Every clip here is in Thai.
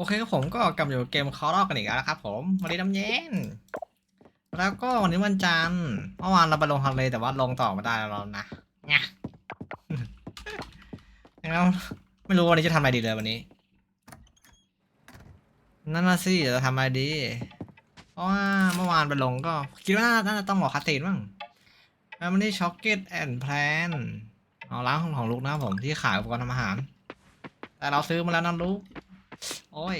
โอเคครับผมก็กลับอยู่เกมคอร์กันอีกแล้วครับผมวันนี้น้ำเย็น แล้วก็วันนี้วันจันทร์เมื่อวานเราไปลงทะเลแต่ว่าลงต่อไม่ได้แล้วนะไงแล้วไม่รู้วันนี้จะทำอะไรดีเลยวันนี้ นั่นน่ะสิจะทำอะไรดี เพราะว่าเมื่อวานไปลงก็ คิดว่าน่าจะต้องบอกคาเตนบ้างแล้ววันนี้ช็อกเก็ตแอนด์แพลนเอาร้านของของลูกนะผมที่ขายอุปกรณ์ทำอาหาร แต่เราซื้อมาแล้วนะลูก โอ้ย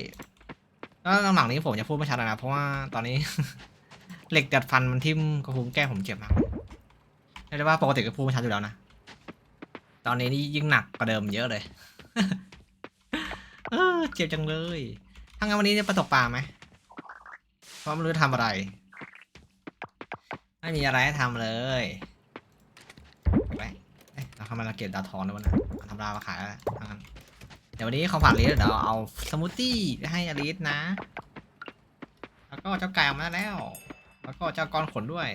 แล้วหลังๆนี้ผมจะพูดไม่ชัดแล้วนะ เพราะว่าตอนนี้ เหล็กดัดฟันมันทิ่มกระพุ้งแก้ผมเจ็บมากเรียกได้ว่าปกติก็พูดไม่ชัดอยู่แล้วนะ ตอนนี้นี่ยิ่งหนักกว่าเดิมเยอะเลย เออเจ็บจังเลยถ้างั้นวันนี้จะไปตกปลาไหมเพราะไม่รู้จะทำอะไร ไม่มีอะไรให้ทำเลยไปเอ๊ะเราทำไมเราเก็บดาวทองด้วยนะทำดาวมาขายแล้วนะถ้างั้น ดี๋ยววันนี้ของฝากลิสเดี๋ยวเอาสมูทตี้ไปให้อลิสนะ แล้วก็เจ้าไก่ออกมาแล้ว แล้วก็เจ้ากรขนด้วย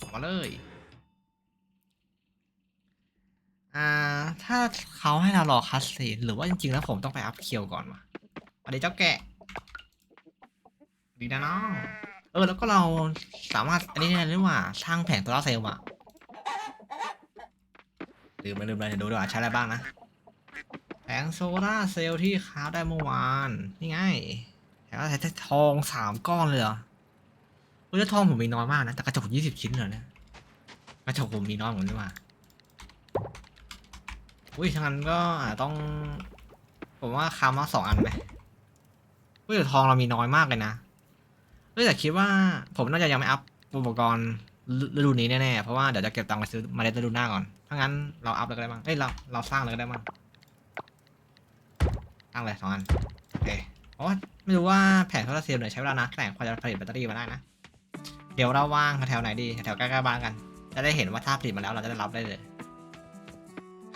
ส่งมาเลยอ่าถ้าเขาให้เรารอคัสซีนหรือว่าจริงๆแล้วผมต้องไปอัพเคียวก่อนวะสวัสดีเจ้าแกะดีนะน้องเออแล้วก็เราสามารถอันนี้ได้หรือว่าสร้างแผงโซลาร์เซลล์อะลืมไปลืมไปเดี๋ยวดูดีกว่าใช้อะไรบ้างนะ งโซล่าร์เซลล์ที่ค้าได้เมื่อวาน นี่ไงแผงใช้ทองสามก้อนเลยเหรอเฮ้ยแล้วทองผมมีน้อยมากนะ แต่กระจกยี่สิบชิ้นเหรอเนี่ยกระจกผมมีน้อยเหมือนกันว่าอุ้ยทั้างนั้นก็ต้อง ผมว่าคามาสองอันไหมเฮ้ยแต่ทองเรามีน้อยมากเลยนะเฮ้ยแต่คิดว่าผมน่าจะยังไม่อัพอุปกรณ์ฤดูนี้แน่ๆ เพราะว่าเดี๋ยวจะเก็บตังค์ไปซื้อมาเล็ดฤดูหน้าก่อน ถ้างั้นเราอัพเลยก็ได้บ้างเอ้ยเราเราสร้างเลยก็ได้บ้าง ตั้งเลยสองอันโอเคเพราะว่าไม่รู้ว่าแผงโซลาร์เซลล์เนี่ยใช้เวลานานแค่ไหนกว่าจะผลิตแบตเตอรี่มาได้นะ เดี๋ยวเราว่างแถวไหนดีแถวใกล้ๆบ้านกัน จะได้เห็นว่าถ้าผลิตมาแล้วเราจะได้รับได้เลย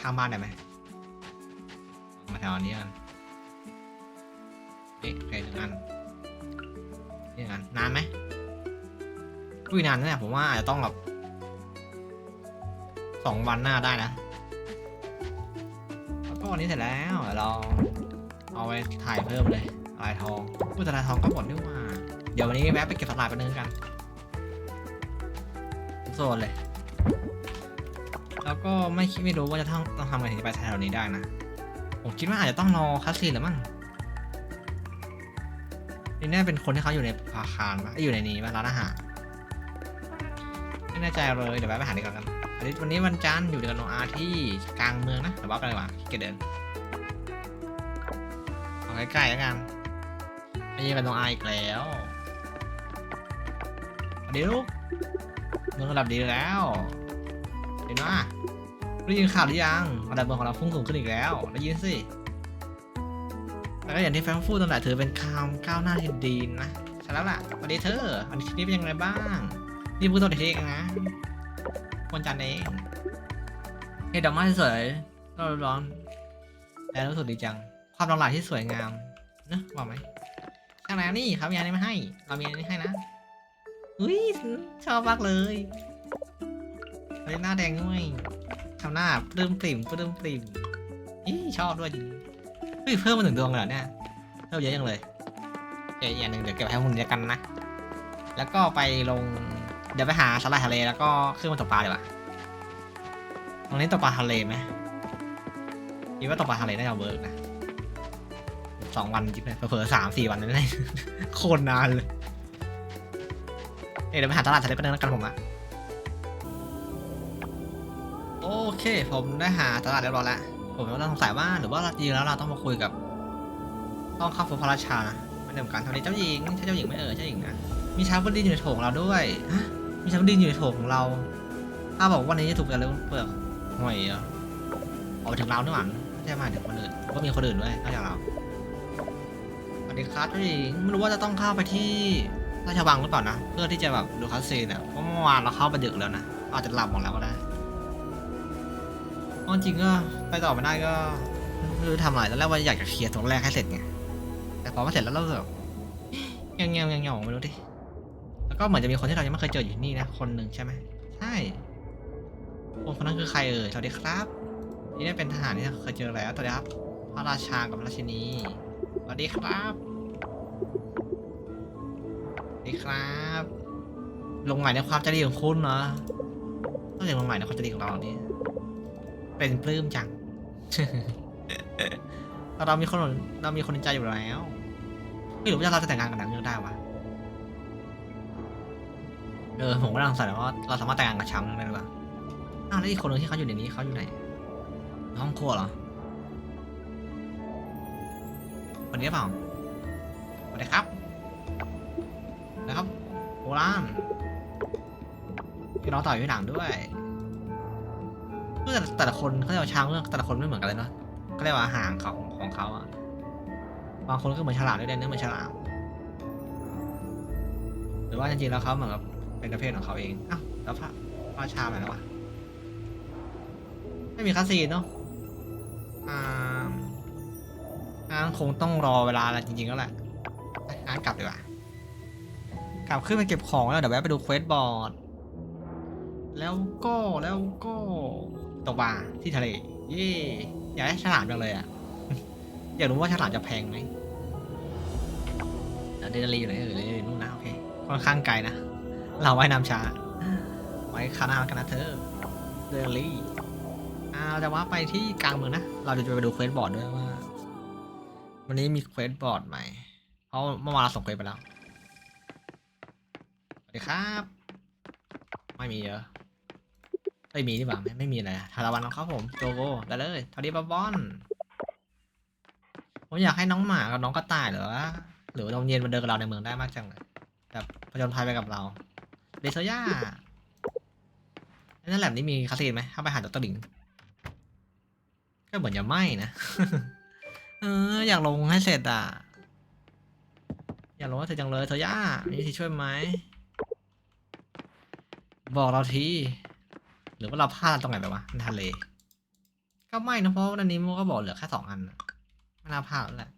ข้างบ้านได้ไหมมาแถวนี้กันนี่โอเคหนึ่งอันนี่หนึ่งอันนานไหมอุ้ยนานนะเนี่ยผมว่าอาจจะต้องแบบสองวันหน้าได้นะแล้วก็วันนี้เสร็จแล้วเดี๋ยวเรา เอาไปถ่ายเพิ่มเลยลายทองพูดแต่ลายทองก็หมดนี่หว่า เดี๋ยววันนี้แวะไปเก็บสลายไปนึงกันโซนเลย แล้วก็ไม่คิดไม่รู้ว่าจะต้องต้องทำไงถึงจะไปแถวนี้ได้นะ ผมคิดว่าอาจจะต้องรอคัสซีนหรือมั้งนี่น่าเป็นคนที่เขาอยู่ในอาคารปะอยู่ในนี้ปะร้านอาหารไม่แน่ใจเลยเดี๋ยวแวะไปหาดีกว่ากันวันนี้วันจันทร์อยู่เดือนโนอาที่กลางเมืองนะแต่ว่าไปเลยว่ะขี้เกเดิน ใกล้ๆแล้วกันไม่ยิงกันตรงไออีกแล้วเดี๋ยวลูกเมืองระดับดีแล้วเห็นไหมได้ยินข่าวหรือยังระดับเมืองของเราพุ่งสูงขึ้นอีกแล้วได้ยินสิแล้วก็อย่างที่แฟนพูดตั้งแต่ถือเป็นข่าวก้าวหน้าที่ดีนะใช่แล้วล่ะสวัสดีเธออันนี้นี้เป็นยังไงบ้างนี่พูดตัวเทกนะคนจันทร์เองเฮ้ดอกไม้สวยร้อนร้อนๆแล้วรู้สึกดีจัง ความหลากหลายที่สวยงามนะบอกไหมช่างแล้วนี่เขามีอันนี้มาให้เรามีอันนี้ให้นะอุ้ยชอบมากเลยเฮ้ยหน้าแดงด้วยทำหน้าปลื้มปริ่มปลื้มปริ่มอีชอบด้วยจริงเฮ้ยเพิ่มมาถึงดวงเลยเหรอเนี่ยเพิ่มเยอะจังเลยเดี๋ยวอีกอย่างหนึ่งเดี๋ยวเก็บไว้ให้คุณเดียวกันนะแล้วก็ไปลงเดี๋ยวไปหาสาหร่ายทะเลแล้วก็ขึ้นมาตกปลาดีกว่าตรงนี้ตกปลาทะเลไหมคิดว่าตกปลาทะเลน่าจะเวิร์กนะ สองวันจริงๆเผลอๆสามสี่วันนั่นเลยโคตรนานเลยเอ๊ะเดี๋ยวไปหาตลาดทะเลไปบนึงแล้วกันผมอะโอเค ผมได้หาตลาดเรียบร้อยแล้วผมก็ต้องสงสัยว่าหรือว่าจริงแล้วเราต้องมาคุยกับ ต้องเข้าพบพระราชานะไม่ได้เหมือนกันเท่านี้เจ้าหญิงใช่เจ้าหญิงไหม่เออเจ้าหญิงนะมีช้างบนดินอยู่ในโถงเราด้วยฮะมีช้างบนดินอยู่ในโถงของเราถ้าบอกว่าวันนี้จะถูกกันแล้วเปลือกห่วยเหรออกถึงเราด้วยหว่าไม่ใช่มาถึงคนอื่นก็มีคนอื่นด้วยนอกจากเรา วัสดีครับเจ้าหญิงไม่รู้ว่าจะต้องเข้าไปที่ราชวังหรือเปล่านะ เพื่อที่จะแบบดูคัสซีนเนี่ยเพราะเมื่อวานเราเข้าไปดึกแล้วนะอาจจะหลับหมดแล้วก็ได้จริงก็ไปต่อไม่ได้ก็ไม่รู้ทำอะไรตอนแรกว่าอยากจะเคลียร์ตรงแรกให้เสร็จไงแต่พอมาเสร็จแล้วเราแบบเงี้ยเงี้ยเงี้ยเงี้ยไม่รู้ดิแล้วก็เหมือนจะมีคนที่เรายังไม่เคยเจออยู่นี่นะคนหนึ่งใช่ไหมใช่คนคนนั้นคือใครเอ่ยสวัสดีครับ นี่ได้เป็นทหารที่เคยเจอแล้วสวัสดีครับพระราชากับราชินี วัสดีครับสวัสดีครับลงใหม่ในความใจดีของคุณเนาะต้องอย่างลงใหม่ในความใจดีของเรานี่เป็นปลื้มจังแต่เรามีคนเรามีคนในใจอยู่แล้วไม่รู้ว่าเราจะแต่งงานกับนางเงือกได้วะเออผมก็กำลังสงสัยว่าเราสามารถแต่งงานกับช้างได้หรือเปล่าอ้าวแล้วอีกคนหนึงที่เขาอยู่ในนี้เขาอยู่ไหนห้องครัวเหรอ วันนี้เปล่าสวัสดีครับนะครับโบราณพี่น้องต่อยอยู่หลังด้วยเพื่อแต่แต่ละคนเขาเรียกว่าช้างเรื่องแต่ละคนไม่เหมือนกันเลยเนาะเขาเรียกว่าหางของของเขาอะบางคนก็เหมือนฉลามด้วยเนื้อเหมือนฉลามหรือว่าจริงๆแล้วเขาเหมือนกับเป็นประเภทของเขาเองอ้าวแล้วพระพระชาไปแล้ววะไม่มีคาสีนเนาะอ่า งั้นคงต้องรอเวลาอะไรจริงๆแล้วแหละไปงั้นกลับดีกว่า กลับขึ้นไปเก็บของแล้วเดี๋ยวแวะไปดูเควสบอร์ด แล้วก็แล้วก็ตกปลาที่ทะเล เย่อยากได้ฉลามจังเลยอะ อยากรู้ว่าฉลามจะแพงไหมเดี๋ยวเดนลีอยู่ไหนเออเดนลีอยู่นู่นนะโอเค ค่อนข้างไกลนะ เราไว่ายน้ำช้า ไว้คานากันนะเธอ เดนลีอ่าเราจะว่าไปที่กลางเมืองนะ เราจะไปดูเควสบอร์ดด้วยว่า วันนี้มีเควสบอร์ดใหม่ เพราะเมื่อวานเราส่งเควสไปแล้ว สวัสดีครับ ไม่มีเยอะ ไม่มีดีกว่าไม่ไม่มีอะไรทาราวันครับผม โจโกได้เลยทอดีบาบอน ผมอยากให้น้องหมากับน้องกระต่ายหรือวะหรือน้องเย็นมาเดินกับเราในเมืองได้มากจังเลยแบบผจญภัยไปกับเราเดซย่านั่นแหละนี่มีคาสินไหมถ้าไปหาดรลิง ก็เหมือนจะไม่นะ เออ อยากลงให้เสร็จอะ อยากลงให้เสร็จจังเลยเธอย่ามีวิธีช่วยไหม บอกเราที หรือว่าเราพลาดตรงไหนไปวะในทะเล ก็ไม่นะเพราะวันนี้มันก็บอกเหลือแค่สองอันไม่น่าพลาดแล้วแหละ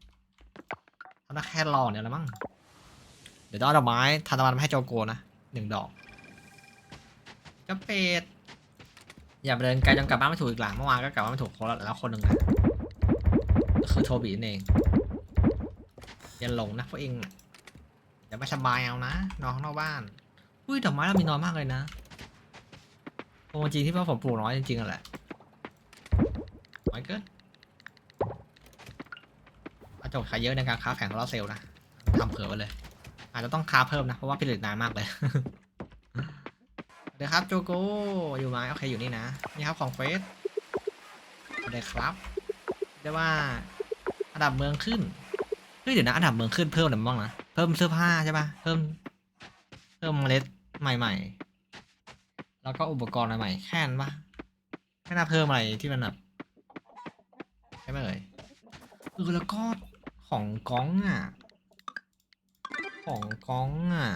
ทำได้แค่รอเนี่ยแหละมั้ง เดี๋ยวต้องเอาดอกไม้ทานตะวันมาให้โจโกนะหนึ่งดอกจะเป็ดอย่าไปเดินไกลจนกลับบ้านไม่ถูกอีกหลังเมื่อวานก็กลับบ้านไม่ถูกคนละแล้วคนหนึ่งนะ คือโทบีนั่นเองอย่าหลงนะพวกเองอย่าไม่สบายเอานะนอนข้างนอกบ้านอุ้ยดอกไม้เรามีน้อยมากเลยนะโอ้จริงที่ว่าผมปลูกน้อยจริงๆอะแหละน้อยเกินกระจกขายเยอะในการค้าแข่งของเราเซลนะทำเผื่อไว้เลย อาจจะต้องค้าเพิ่มนะ เพราะว่าผลิตนานมากเลยสวัสดีครับโจโกอยู่ไหมโอเคอยู่นี่นะ นี่ครับของเฟสสวัสดีครับเรียกว่า อันดับเมืองขึ้นเฮ้ยเดี๋ยวนะอันดับเมืองขึ้นเพิ่มอะไรบ้างนะเพิ่มเสื้อผ้าใช่ปะเพิ่ม เพิ่มเมล็ดใหม่ ๆ แล้วก็อุปกรณ์ใหม่ๆแค่นั้นปะไม่น่าเพิ่มอะไรที่มันแบบใช่ไหมเอ่ยเออแล้วก็ของก้องอะ ของก้องอะ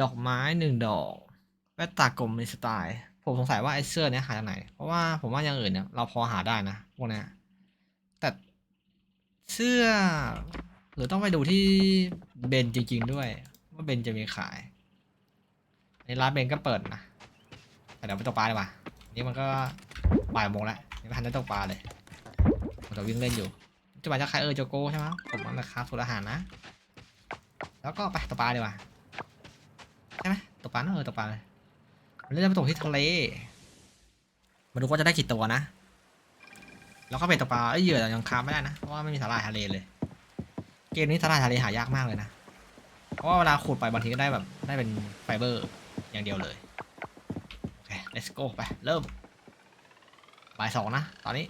ดอกไม้หนึ่งดอกแว่นตากลมในสไตล์ ผมสงสัยว่าไอ้เสื้อเนี้ยหาจากไหน เพราะว่าผมว่าอย่างอื่นเนี่ยเราพอหาได้นะพวกเนี้ย เสื้อ หรือต้องไปดูที่เบนจริง ๆ ด้วย ว่าเบนจะมีขาย ในร้านเบนก็เปิดนะแต่เดี๋ยวไปตกปลาดีกว่านี่มันก็บ่ายโมงแล้วยังไม่ทันได้ตกปลาเลยผมจะวิ่งเล่นอยู่จะมาจากใครเออโจโก้ใช่ไหมผมมันนะครับสูตรอาหารนะ แล้วก็ไปตกปลาดีกว่าใช่ไหมตกปลาเออตกปลาเลยวันจะไปตกที่ทะเลมาดูว่าจะได้กี่ตัวนะ แล้วก็เปตกปลาเอ้ยเหยื่อยังค้าไม่ได้นะเพราะว่าไม่มีสาหร่ายทะเลเลย เกมนี้สาหร่ายทะเลหายากมากเลยนะเพราะว่าเวลาขุดไปบางทีก็ได้แบบได้เป็นไฟเบอร์อย่างเดียวเลยโอเค let's go ไปเริ่มบ่ายสองนะตอนนี้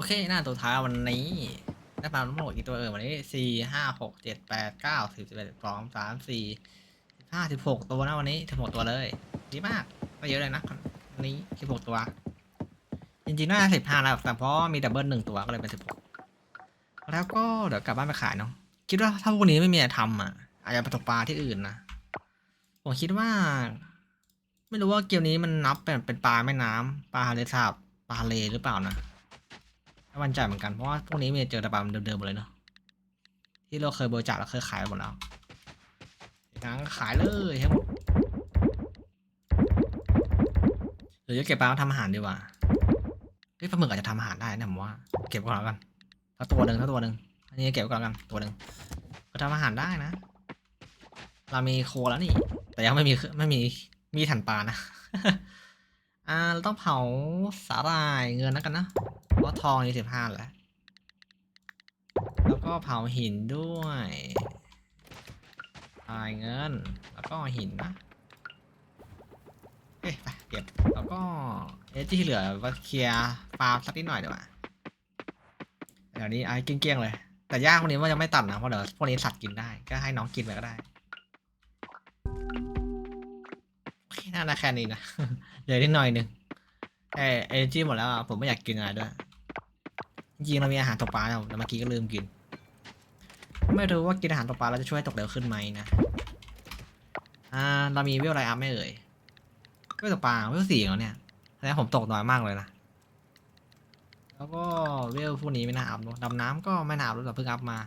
อเคหน้าตัวท้ายวันนี้ได้ปลาทั้งหมดกี่ตัวเออวันนี้สี่ห้าหกเจ็ดแปดเก้าสิบสิบเอ็ดสองสามสี่สิบห้าสิบหกตัวนะวันนี้ทั้งหมดตัวเลย ดีมากก็เยอะเลยนะอันนี้สิบหกตัว จริงๆน่าสิบห้าแล้วแต่เพราะมีดับเบิลหนึ่งตัวก็เลยเป็นสิบหกแล้วก็เดี๋ยวกลับบ้านไปขายเนาะคิดว่าถ้าพวกนี้ไม่มีอะไรทำอะ อาจจะไปตกปลาที่อื่นนะผมคิดว่า ไม่รู้ว่าเกมนี้มันนับเป็นเป็นปลาแม่น้ำปลาทะเลสาบปลาทะเลหรือเปล่านะ ไม่มั่นใจเหมือนกัน เพราะว่าพวกนี้มีเจอแต่ปลาเดิมๆหมดเลยเนาะที่เราเคยบริจาคเราเคยขายหมดแล้วงั้นขายเลยครับหรือจะเก็บปลามาทำอาหารดีกว่าเฮ้ยปลาหมึกอาจจะทำอาหารได้นะผมว่า เก็บก่อนแล้วกันถ้าตัวหนึ่งถ้าตัวหนึ่งอันนี้เก็บก่อนแล้วกันตัวหนึ่งก็ทำอาหารได้นะ เรามีโคแล้วนี่ แต่ยังไม่มีไม่มีมีถันปลานะ อ่าเราต้องเผาสาหร่ายเงินแล้วกันนะเพราะทองนี่สิบห้าแล้ว แล้วก็เผาหินด้วยทายเงิน แล้วก็หินนะเอ๊ะไปเก็บ แล้วก็เอ๊ะที่เหลือว่าเคลียร์ฟาร์มสักนิดหน่อยดีกว่าเดี๋ยวนี้ไอ้เกี้ยงๆเลย แต่ย่าพวกนี้ว่ายังไม่ตัดนะ เพราะเดี๋ยวพวกนี้สัตว์กินได้ ก็ให้น้องกินไปก็ได้ น่าจะแค่นี้นะเหลือนิดหน่อยนึงแต่เอเนจีหมดแล้วอะผมไม่อยากกินอะไรด้วยจริงๆเรามีอาหารตกปลาแล้วแต่เมื่อกี้ก็ลืมกิน ไม่รู้ว่ากินอาหารตกปลาเราจะช่วยตกเร็วขึ้นไหมนะอ่าเรามีเวลไรอัพไม่เอ่ยเวลตกปลาเวลสี่แล้วเนี่ยแสดงว่ผมตกน้อยมากเลยนะแล้วก็เวลพวกนี้ไม่น่าอัพดำน้ำก็ไม่น่าอัพแล้วแต่เพิ่งอัพมา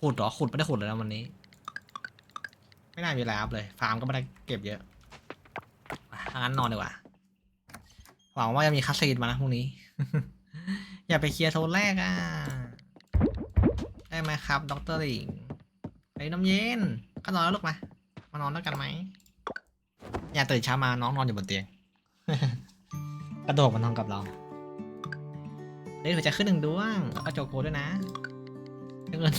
ขุดหรอขุดไม่ได้ขุดเลยนะวันนี้ ไม่น่ามีอะไรอัพเลย ฟาร์มก็ไม่ได้เก็บเยอะ อะถ้างั้นนอนดีกว่า หวังว่าจะมีคัสซีนมานะพรุ่งนี้ อย่าไปเคลียร์โซนแรกอะ ได้ไหมครับด็อกเตอร์ลิงไอ้น้ำเย็น ก็นอนแล้วลูกมา มานอนด้วยกันไหม อย่าตื่นเช้ามาน้องนอนอยู่บนเตียง กระโดดมานอนกับเราเดี๋ยวหัวใจขึ้นหนึ่งดวงแล้วก็โจโกด้วยนะเงิน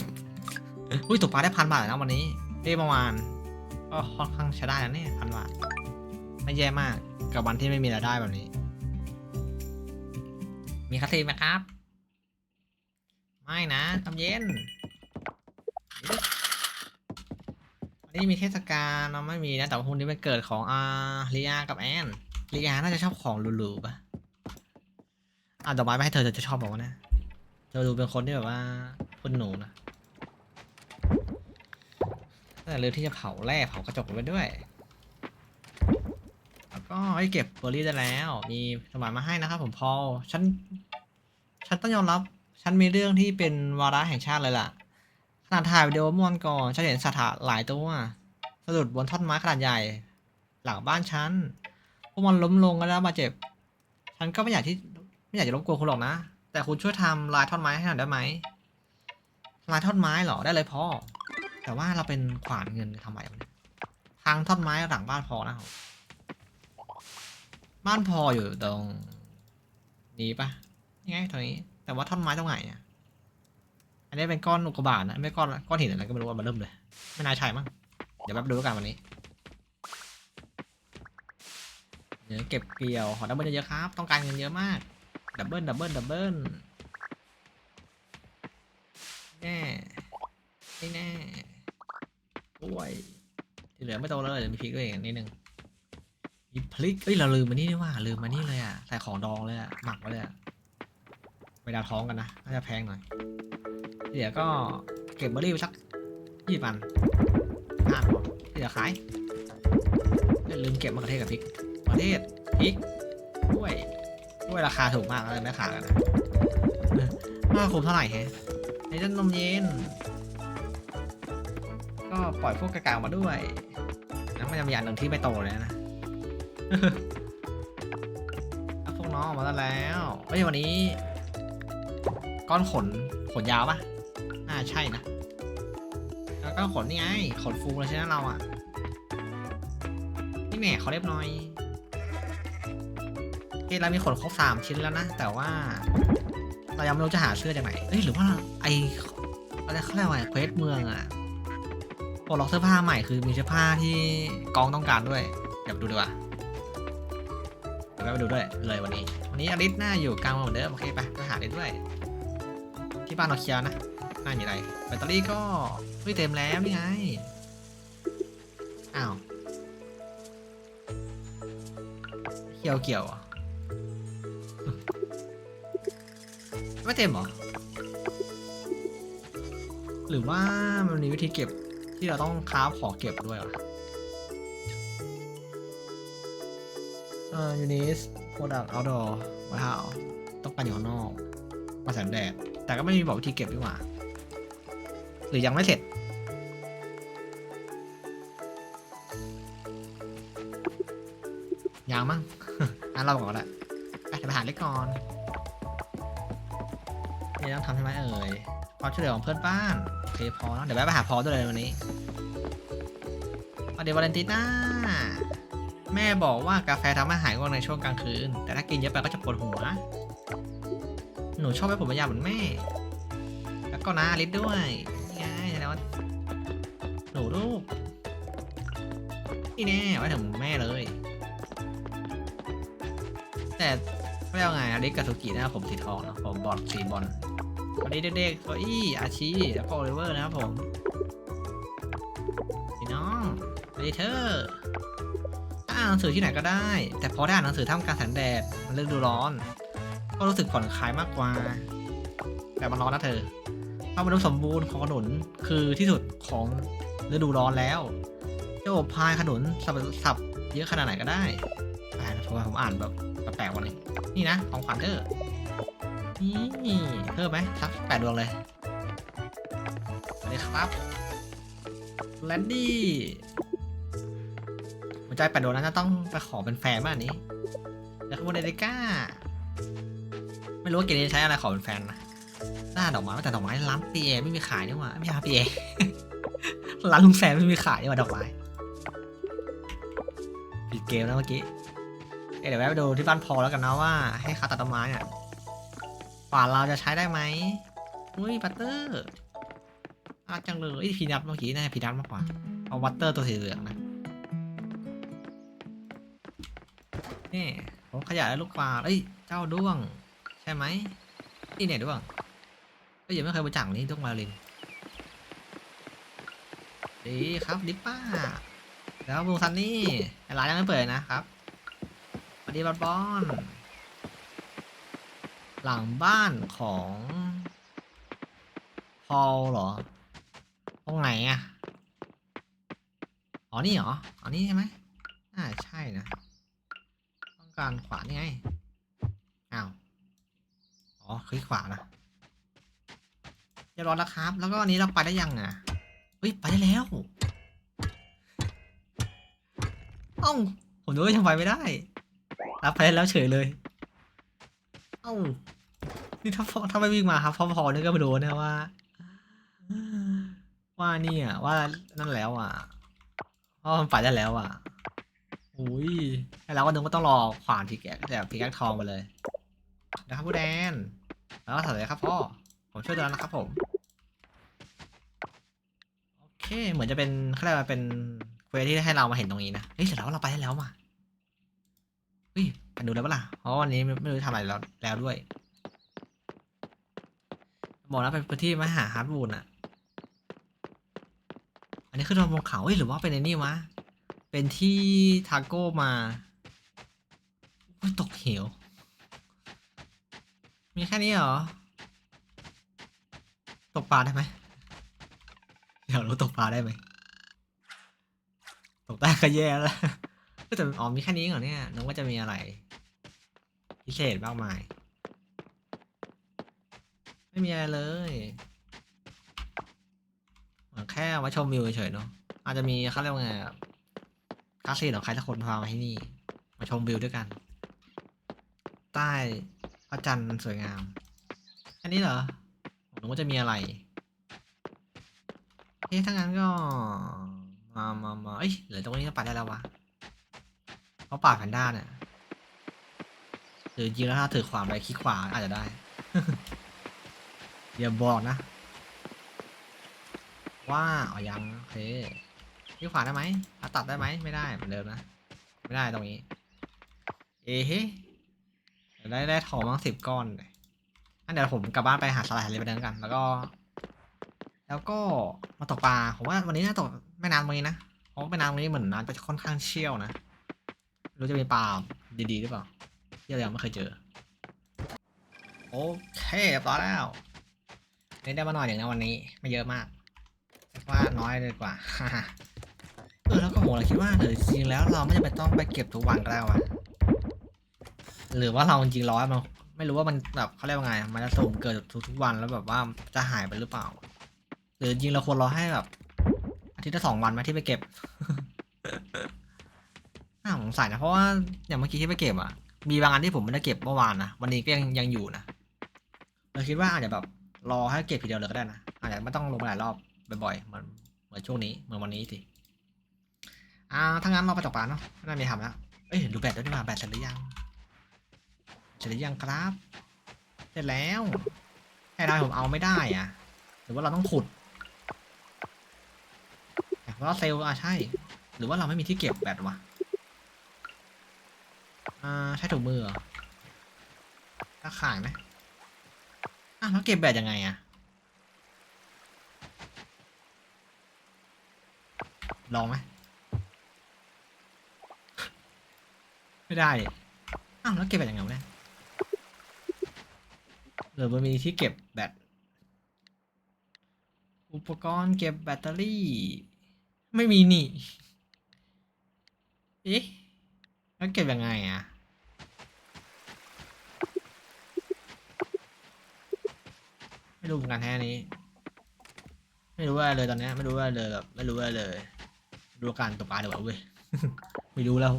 อุ้ยตกปลาได้พันบาทเลยนะวันนี้เอ้ยเมื่อวานก็ค่อนข้างใช้ได้แล้วเนี่ยพันบาท ไม่แย่มาก กับวันที่ไม่มีรายได้แบบนี้ มีคาเฟ่ไหมครับ ไม่นะทำเย็น วันนี้มีเทศกาลเราไม่มีนะ แต่ว่าพรุ่งนี้เป็นเกิดของอาลียากับแอนลียาน่าจะชอบของหรูๆปะอะดอกไม้ไปให้เธอเธอจะชอบบอกว่านะเธอดูเป็นคนที่แบบว่าคุณหนูนะแต่เรือที่จะเผาแร่เผากระจกไว้ด้วย ก็ไอ้เก็บเบอร์รี่ได้แล้ว มีสมัยมาให้นะครับผมพอฉัน ฉันต้องยอมรับ ฉันมีเรื่องที่เป็นวาระแห่งชาติเลยล่ะ ขนาดถ่ายวิดีโอมอวันก่อนฉันเห็นสัตว์หลายตัวสะดุดบนท่อนไม้ขนาดใหญ่ หลังบ้านฉัน พวกมันล้มลงกันแล้วบาดเจ็บ ฉันก็ไม่อยากที่ไม่อยากจะรบกวนคุณหรอกนะ แต่คุณช่วยทำลายท่อนไม้ให้หน่อยได้ไหมลายท่อนไม้เหรอได้เลยพ่อ แต่ว่าเราเป็นขวานเงินทำไมวะเนี่ยทางท่อนไม้หลังบ้านพอนะครับ บ้านพออยู่ตรงนี้ปะนี่ไงตรงนี้ แต่ว่าท่อนไม้ตรงไหนอะอันนี้เป็นก้อนอุกกาบาตนะไม่ก้อนก้อนหินอะไรก็ไม่รู้ว่ามันเริ่มเลย ไม่น่าใช่มั้งเดี๋ยวแป๊บดูแล้วกันวันนี้เดี๋ยวเก็บเกี่ยวขอดับเบิลเยอะครับ ต้องการเงินเยอะมากดับเบิลดับเบิลดับเบิลแน่ไม่แน่ด้วยที่เหลือไม่โตเลยเดี๋ยวมีพริกด้วยอีกนิดนึง มีพริกเอ้ยเราลืมมานี่นี่ว่าลืมมานี่เลยอะใส่ของดองเลยอะหมักไว้เลยอะเวลาท้องกันนะน่าจะแพงหน่อยเดี๋ยวก็เก็บเบอร์รี่ไปสักยี่ปันห้าพอที่เหลือขายอย่าลืมเก็บมะเขือเทศกับพริกมะเขือเทศพริกกล้วยกล้วยราคาถูกมากเลยไม่ขากันนะน่าคุ้มเท่าไหร่แฮะในเจ้านมเย็น ก็ปล่อยพวกกากามาด้วยแล้วมันจะมีอย่างหนึ่งที่ไม่โตเลยนะ อาพวกน้องออกมาแล้วเฮ้ยวันนี้ ก้อนขนขนยาวปะน่าใช่นะ แล้วก็ขนนี่ไง ขนฟูเลยใช่ไหมเราอะ นี่แหม่เขาเรียบหน้อยเคเรามีขนครบสามชิ้นแล้วนะ แต่ว่า เรายังไม่รู้จะหาเสื้อจากไหนเอ้ยหรือว่าไออะไรเขาเรียกว่าเควสเมืองอะปลดล็อกเสื้อผ้าใหม่คือมีเสื้อผ้าที่กองต้องการด้วยเดี๋ยวไปดูดีกว่า เดี๋ยวไปดูด้วยเลยวันนี้ วันนี้อลิสน่าอยู่กลางเมืองเหมือนเดิมโอเคไปไปหาอลิสด้วย ที่บ้านเราเคลียร์นะไม่มีอะไรแบตเตอรี่ก็เฮ้ยเต็มแล้วนี่ไงอ้าวเกี่ยวเกี่ยวอะไม่เต็มหรอหรือว่ามันมีวิธีเก็บที่เราต้องค้าของเก็บด้วยวะ อ่อยูนิสโปรดักต์เอาดอร์ว้าวต้องการอยู่ข้างนอก มาแสงแดด แต่ก็ไม่มีบอกวิธีเก็บดีกว่า หรือยังไม่เสร็จ ยังมั้งอะเราก่อนก็ได้ไปเดี๋ยวไปหาเล็กก่อนนี่ต้องทำใช่ไหมเอ่ยความช่วยเหลือของเพื่อนบ้านโอเคพอแล้วเดี๋ยวแวะไปหาพอด้วยเลยวันนี้เอาเดี๋ยววาเลนติน่า แม่บอกว่ากาแฟทำให้หายง่วงในช่วงกลางคืน แต่ถ้ากินเยอะไปก็จะปวดหัว หนูชอบให้ผมเป็นยาวเหมือนแม่ แล้วก็นาลิศด้วยนี่ไงแสดงว่าหนูลูกนี่แน่ไว้ถึงแม่เลย แต่ไม่เอาไงอลิสกับสุกินะครับผมสีทองนะผมบอลสีบอลวันนี้เด็กๆโออี้อาชีแล้วก็โอลิเวอร์นะครับผมพี่น้องไปเธอานหนังสือที่ไหนก็ได้ แต่พอได้อ่านหนังสือท่ามกลางแสงแดดมันเลือกดูร้อน ก็รู้สึกผ่อนคลายมากกว่า แต่มันร้อนนะเธอความอุดมสมบูรณ์ของขนุนคือที่สุดของฤดูร้อนแล้วจะอบพายขนุนสับสับเยอะขนาดไหนก็ได้อ่าเพราะผมอ่านแบบแปลกๆวันนี้นี่นะของขวัญเธอนี่เพิ่มไหมสักแปดดวงเลยสวัสดีครับแลนดี้ ใจแปดดวงนั้นจะต้องไปขอเป็นแฟนบ้างนนี้ แล้วขบวนเดลิก้า ไม่รู้ว่าเกมนี้ใช้อะไรขอเป็นแฟนนะหน้าดอกไม้แต่ดอกไม้ร้านปีเอไม่มีขายนี่หว่าไม่ใช่ร้าปีเอร้านลุงแซมไม่มีขายนี่หว่าดอกไม้ปิดเกมแล้วเมื่อกี้เดี๋ยวแวะไปดูที่บ้านพอแล้วกันนะว่า ให้เขาตัดต้นไม้เนี่ยป่าเราจะใช้ได้ไหมอุ้ยบัตเตอร์น่ารักจังเลยไอพีนัทเมื่อกี้น่าจะพีนัทมากกว่าเอาบัตเตอร์ตัวสีเหลืองนะ นี่ผมขยายแล้วลูกปลาเอ้ย เจ้าด้วง ใช่ไหมนี่เนี่ยด้วงก็ยังไม่เคยมาจังนี้ด้วงมาลินดีครับดิปป้า แล้วบูซันนี่ร้านยังไม่เปิดนะครับสวัสดีบอลบอลหลังบ้านของพอลเหรอ ตรงไหนอะ อ๋อ นี่เหรอ อ๋อ นี่ใช่ไหมอ่า ใช่นะ การขวานี่ไง อ้าว อ๋อคลิกขวานะเรียบร้อแล้วครับ แล้วก็อันนี้เราไปได้ยังอะเฮ้ย ไปได้แล้วเอ้าผมนึกว่ายังไปไม่ได้รับไปแล้วเฉยเลย เอ้า นี่ถ้าพอถ้าไม่วิ่งมาครับพอพอนี่ก็ไปดูนะว่า ว่านี่อะว่านั่นแล้วอะเพราะมันไปได้แล้วอะ อุ้ยแล้วเราก็นึกว่าต้องรอขวานพีแกแต่พีแกทองไปเลยนะครับผู้แดน แล้วก็ถอยเลยครับพ่อ ผมช่วยดูแล้วนะครับผม โอเค เหมือนจะเป็นเขาเรียกว่าเป็นเควสที่ให้เรามาเห็นตรงนี้นะ เฮ้ยเสร็จแล้วเราไปได้แล้วมาเฮ้ยไปดูแล้วปะล่ะ เพราะวันนี้ไม่ไม่รู้ทำอะไรแล้วแล้วด้วยบอกแล้วเป็นพื้นที่มหาฮาร์ดวูดอะอันนี้คือเราบนเขาเฮ้ยหรือว่าเป็นไอ้นี่วะ เป็นที่ทาโก้มาตกเหว มีแค่นี้เหรอ ตกปลาได้ไหมอยากรู้ตกปลาได้ไหมตกได้ก็แย่แล้วแต่อ๋อมีแค่นี้เหรอเนี่ยนึกว่าจะมีอะไร พิเศษมากมาย ไม่มีอะไรเลยแค่มาชมวิวเฉยๆเนาะอาจจะมีเขาเรียกว่าไง อะคลาสซีนของใครสักคนพามาที่นี่ มาชมวิวด้วยกัน ใต้พระจันทร์สวยงาม อันนี้เหรอ ผมนึกว่าจะมีอะไรเอ๊ะถ้างั้นก็ มามามาเอ้ยเหลือตรงนี้ก็ไปได้แล้ววะเพราะป่าแพนด้าเนี่ยหรือจริงแล้วถ้าถือขวาไปคลิกขวาอาจจะได้ อย่าบอกนะ ว่าอ๋อยังโอเค คลิกขวาได้ไหมอะตัดได้ไหมไม่ได้เหมือนเดิมนะ ไม่ได้ตรงนี้ เอ้ยได้ได้ทองมั้งสิบก้อนอันเดี๋ยวผมกลับบ้านไปหาสลายทะเลไปเดินกัน แล้วก็ แล้วก็มาตกปลาผมว่าวันนี้น่าตกไม่นานวันนี้นะเพราะว่าไม่นานวันนี้เหมือนน้ำจะค่อนข้างเชี่ยวนะรู้จะมีปลาดีๆหรือเปล่าที่เรายังไม่เคยเจอ โอเคเรียบร้อยแล้วนี่ได้มาหน่อยหนึ่งนะวันนี้ ไม่เยอะมากว่าน้อยเลยกว่า เออแล้วก็โหเราคิดว่าเดี๋ยวจริงๆแล้วเราไม่จำเป็นต้องไปเก็บทุกวันก็ได้วะหรือว่าเราจริงๆร้อยมันไม่รู้ว่ามันแบบเขาเรียกว่าไง มันจะสุ่มเกิดทุกๆวันแล้วแบบว่าจะหายไปหรือเปล่า หรือจริงเราควรรอให้แบบ อาทิตย์ละสองวันไหมที่ไปเก็บน่าสงสัยนะเพราะว่าอย่างเมื่อกี้ที่ไปเก็บอะมีบางอันที่ผมไม่ได้เก็บเมื่อวานนะวันนี้ก็ยังยังอยู่นะเราคิดว่าอาจจะแบบรอให้เก็บทีเดียวเลยก็ได้นะอาจจะไม่ต้องลงหลายรอบบ่อยๆเหมือนเหมือนช่วงนี้เหมือนวันนี้สิ อ่าถ้างั้นเราไปตกปลาเนาะไม่น่ามีทำแล้วเอ้ยดูแบตด้วยดีกว่าแบตเสร็จหรือยังเสร็จหรือยังครับ เสร็จแล้วให้ได้ผมเอาไม่ได้อะ หรือว่าเราต้องขุดเพราะว่าเซลล์อะใช่ หรือว่าเราไม่มีที่เก็บแบตวะอ่าใช้ถุงมือถ้าขายไหมอะแล้วเก็บแบตยังไงอะลองไหม ไม่ได้ อ้าวแล้วเก็บแบตยังไงวะเนี่ยหรือมันมีที่เก็บแบต อุปกรณ์เก็บแบตเตอรี่ ไม่มีนี่ เอ๊ะ แล้วเก็บยังไงอะไม่รู้เหมือนกันแท้นี้ ไม่รู้อะไรเลยตอนเนี้ยไม่รู้อะไรเลยแบบไม่รู้อะไรเลย ดูอาการตกปลาเดี๋ยวาเว้ย ไม่รู้แล้ว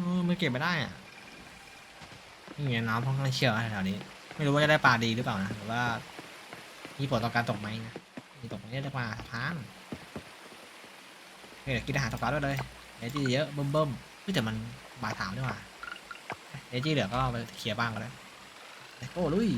ออมันเก็บไม่ได้อะนี่ไงน้ำค่อนข้างเชี่ยวแถวนี้ ไม่รู้ว่าจะได้ปลาดีหรือเปล่านะหรือว่ามีผลต่อการตกไหมนะมีตกไม่ได้ปลาสะพานเฮ้ยเดี๋ยวกินอาหารตกปลาด้วยเลยเอจีเยอะเบิ่มเบิ่มแต่มันบายถามด้วยว่ะเอจีเหลือก็เอาไปเคลียร์บ้างก็ได้โอ้ลุย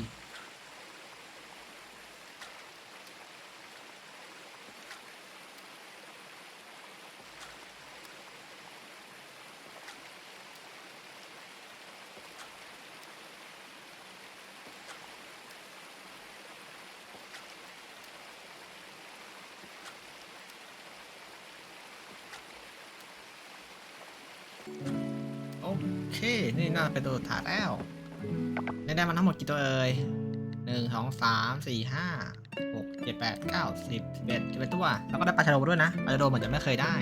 โอเค นี่น่าเป็นตัวสุดท้ายแล้วได้ได้มันทั้งหมดกี่ตัวเอ่ยหนึ่งสองสามสี่ห้าหกเจ็ดแปดเก้าสิบสิบเอ็ดสิบเอ็ดตัวแล้วก็ได้ปลาชะโดด้วยนะปลาชะโดเหมือนจะไม่เคยได้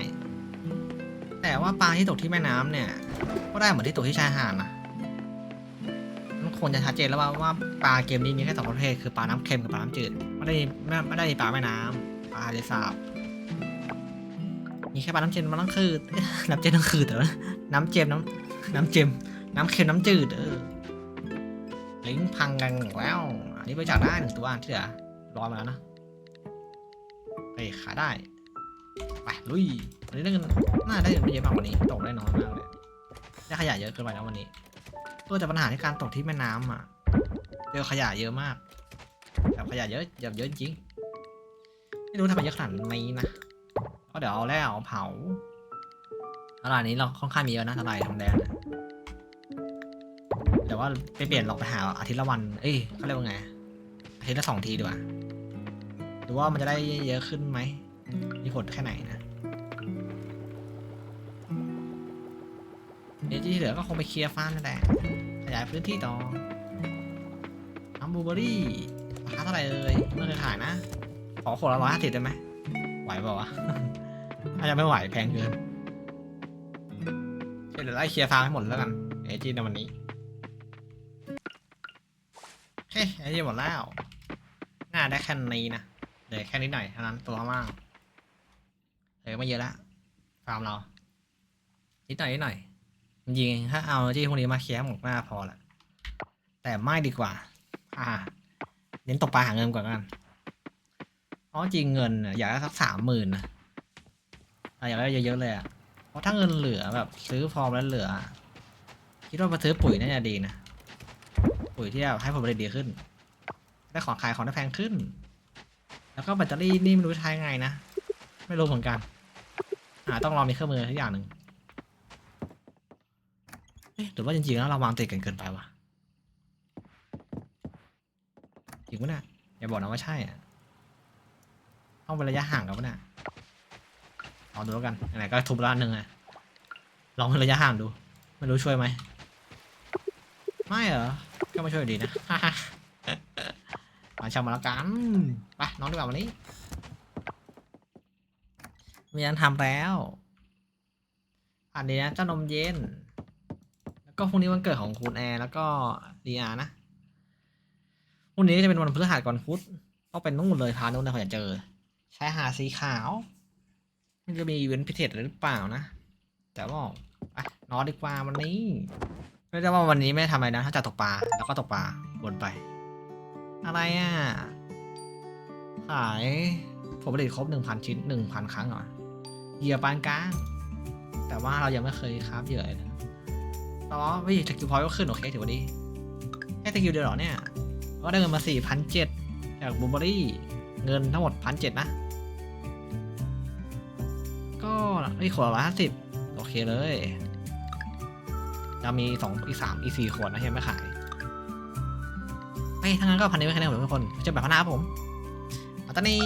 แต่ว่าปลาที่ตกที่แม่น้ำเนี่ย ก็ได้เหมือนที่ตกที่ชายหาดนะมันควรจะชัดเจนแล้วว่าว่าปลาเกมนี้มีแค่สองประเภทคือปลาน้ำเค็มกับปลาน้ำจืดไม่ได้ไม่ไม่ได้มีปลาแม่น้ำปลาทะเลสาบมีแค่ปลาน้ำเค็มปลาน้ำคืดน้ำเจมน้ำคืดแต่ว่าน้ำเจมน้ำ น้ำเจมน้ำเค็มน้ำจืดเออลิงพังกันแล้ว อันนี้ไปจากได้หนึ่งตัวที่เหลือรอมาแล้วนะไปขายได้ ไปลุยวันนี้ได้เงินน่าได้เงินไม่เยอะมากกว่านี้ ตกได้น้อยมากเลยได้ขยะเยอะเกินไปแล้ววันนี้ ตัวจากปัญหาที่การตกที่แม่น้ำอะเจอขยะเยอะมากแบบขยะเยอะแบบเยอะจริง ไม่รู้ทำไมเยอะขนาดนี้นะก็เดี๋ยวเอาแล้วเผา ตลาดนี้เราค่อนข้างมีเยอะนะตลาดทองแดงนแต่ว่าไปเปลี่ยนลองไปหาอาทิตย์ละวัน เอ้ยเขาเรียกว่าไง อาทิตย์ละสองทีดีกว่าดูว่ามันจะได้เยอะขึ้นไหม มีผลแค่ไหนนะ เดี๋ยวที่เหลือก็คงไปเคลียร์ฟาร์มนั่นแหละ ขยายพื้นที่ต่อน้ำบูเบอรี่ราคาเท่าไหร่เอ่ยไม่เคยขายนะ ขอขวดละร้อยห้าสิบได้ไหม ไหวเปล่าวะน่าจะไม่ไหวแพงเกิน เดี๋ยวไล่เคลียร์ฟาร์มให้หมดแล้วกันเอจีในวันนี้โอเคเอจีหมดแล้ว น่าได้แค่นี้นะเหลือแค่นิดหน่อยเท่านั้นตัวมากเหลือไม่เยอะละฟาร์มเรานิดหน่อยนิดหน่อยจริงถ้าเอาที่พวกนี้มาเคลียร์หมดหน้าพอละแต่ไม่ดีกว่า อ่าเน้นตกปลาหาเงินก่อนกันเพราะจริงเงินอยากได้สักสามหมื่นนะอยากได้เยอะๆเลยอะ เพราะถ้าเงินเหลือแบบซื้อฟอร์มแล้วเหลือ คิดว่ามาซื้อปุ๋ยน่าจะดีนะ ปุ๋ยที่แบบให้ผลผลิตดีขึ้น ได้ของขายของได้แพงขึ้น แล้วก็แบตเตอรี่นี่ไม่รู้ใช้ไงนะ ไม่รู้เหมือนกันอ่าต้องลองมีเครื่องมือทุกอย่างหนึ่งเอ๊ะหรือว่าจริงๆแล้วเราวางติดกันเกินไปวะจริงปะเนี่ยอย่าบอกนะว่าใช่อะต้องเป็นระยะห่างกันปะเนี่ย ลองดูแล้วกันไหนก็ทุบละอันหนึ่งอะลองระยะห่างดู ไม่รู้ช่วยไหม ไม่เหรอ ก็ไม่ช่วยดีนะมาช่างมาแล้วกัน ไป น้องดีกว่าวันนี้ มีอันทำแล้วอันนี้นะเจ้านมเย็น แล้วก็พรุ่งนี้วันเกิดของคุณแอร์แล้วก็ดีอานะพรุ่งนี้จะเป็นวันพฤหัสก่อนพุธต้องเป็นนู่นเลยพานู่นนะผมอยเจอชายหาดสีขาว มันจะมีอีเวนต์พิเศษหรือเปล่านะ แต่ว่าอะนอนดีกว่าวันนี้ ไม่ได้ว่าวันนี้ไม่ทำอะไรนะถ้าจะตกปลา แล้วก็ตกปลาวนไป อะไรอะ ขายผลผลิตครบหนึ่งพันชิ้นหนึ่งพันครั้งเหรอเหยื่อปานกลาง แต่ว่าเรายังไม่เคยคราฟเหยื่อเลยนะต่อวิสกิลพอยต์ก็ขึ้นโอเคถือว่าดี แค่สกิลเดียวเหรอเนี่ย ก็ได้เงินมาสี่พันเจ็ดจากบูเบอรี่ เงินทั้งหมดพันเจ็ดนะ ไอ้ขวดละห้าสิบโอเคเลยเรามีสองอีสามอีสี่ขวดนะที่ยังไม่ขายไปทั้งนั้นก็พันนี้ไว้แค่นี้ผมทุกคนเจอแบบพันหน้าผมอัตตานี้